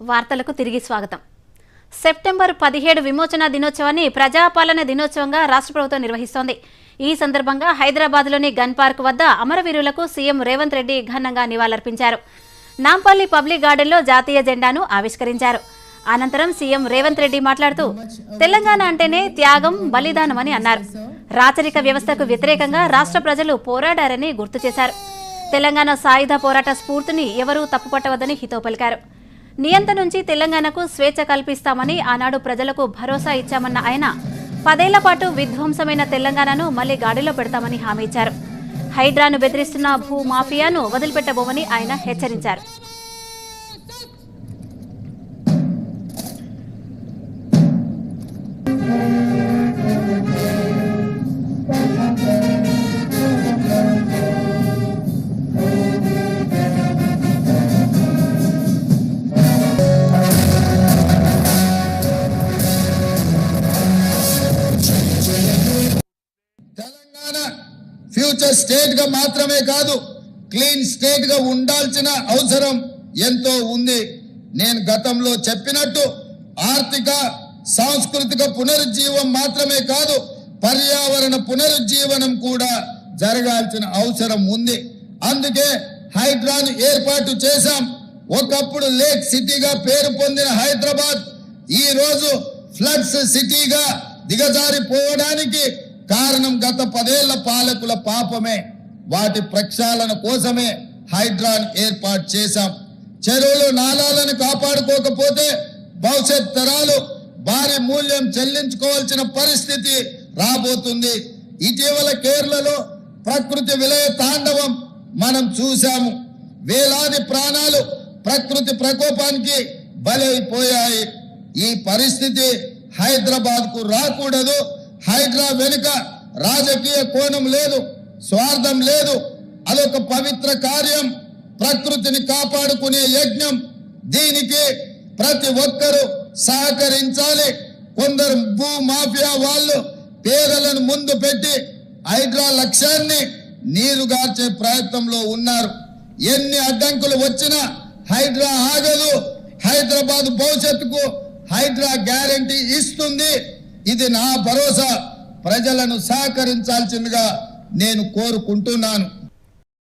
వార్తలకు తిరిగి స్వాగతం. సెప్టెంబర్ పదిహేడు విమోచన దినోత్సవాన్ని ప్రజాపాలన దినోత్సవంగా రాష్ట్ర ప్రభుత్వం నిర్వహిస్తోంది. ఈ సందర్భంగా హైదరాబాద్లోని గన్ పార్క్ వద్ద అమరవీరులకు సీఎం రేవంత్ రెడ్డి ఘనంగా నివాళులర్పించారు. నాంపల్లి పబ్లిక్ గార్డెన్లో జాతీయ జెండాను ఆవిష్కరించారు. అనంతరం సీఎం రేవంత్ రెడ్డి మాట్లాడుతూ తెలంగాణ అంటేనే త్యాగం బలిదానమని అన్నారు. రాచరిక వ్యవస్థకు వ్యతిరేకంగా రాష్ట్ర ప్రజలు పోరాడారని గుర్తు చేశారు. తెలంగాణ సాయుధ పోరాట స్ఫూర్తిని ఎవరూ తప్పుపట్టవద్దని హితో పలికారు. నియంత నుంచి తెలంగాణకు స్వేచ్ఛ కల్పిస్తామని ఆనాడు ప్రజలకు భరోసా ఇచ్చామన్న ఆయన పదేళ్ళ పాటు విధ్వంసమైన తెలంగాణను మళ్ళీ గాడిలో పెడతామని హామీ ఇచ్చారు. హైడ్రాను బెదిరిస్తున్న భూ మాఫియాను వదిలిపెట్టబోమని ఆయన హెచ్చరించారు. ఫ్యూచర్ స్టేట్గా మాత్రమే కాదు క్లీన్ స్టేట్గా ఉండాల్సిన అవసరం ఎంతో ఉంది. నేను గతంలో చెప్పినట్టు ఆర్థిక సాంస్కృతిక పునరుజ్జీవం మాత్రమే కాదు పర్యావరణ పునరుజ్జీవనం కూడా జరగాల్సిన అవసరం ఉంది. అందుకే హైడ్రాన్ ఏర్పాటు చేశాం. ఒకప్పుడు లేక్ సిటీగా పేరు పొందిన హైదరాబాద్ ఈ రోజు ఫ్లడ్స్ సిటీగా దిగజారిపోవడానికి కారణం గత పదేళ్ళ పాలకుల పాపమే. వాటి ప్రక్షాళన కోసమే హైడ్రాన్ ఏర్పాటు చేశాం. చెరువులు నాలాలను కాపాడుకోకపోతే భవిష్యత్ తరాలు భారీ మూల్యం చెల్లించుకోవాల్సిన పరిస్థితి రాబోతుంది. ఇటీవల కేరళలో ప్రకృతి విలయ తాండవం మనం చూశాము. వేలాది ప్రాణాలు ప్రకృతి ప్రకోపానికి బలైపోయాయి. ఈ పరిస్థితి హైదరాబాద్కు రాకూడదు. హైడ్రా వెనుక రాజకీయ కోణం లేదు స్వార్థం లేదు. అదొక పవిత్ర కార్యం. ప్రకృతిని కాపాడుకునే యజ్ఞం. దీనికి ప్రతి ఒక్కరూ సహకరించాలి. కొందరు భూ మాఫియా వాళ్ళు పేదలను ముందు పెట్టి హైడ్రా లక్ష్యాన్ని నీరుగార్చే ప్రయత్నంలో ఉన్నారు. ఎన్ని అడ్డంకులు వచ్చినా హైడ్రా ఆగదు. హైదరాబాద్ భవిష్యత్తుకు హైడ్రా గ్యారంటీ ఇస్తుంది. ఇది నా భరోసా. ప్రజలను సహకరించాల్సిందిగా నేను కోరుకుంటున్నాను.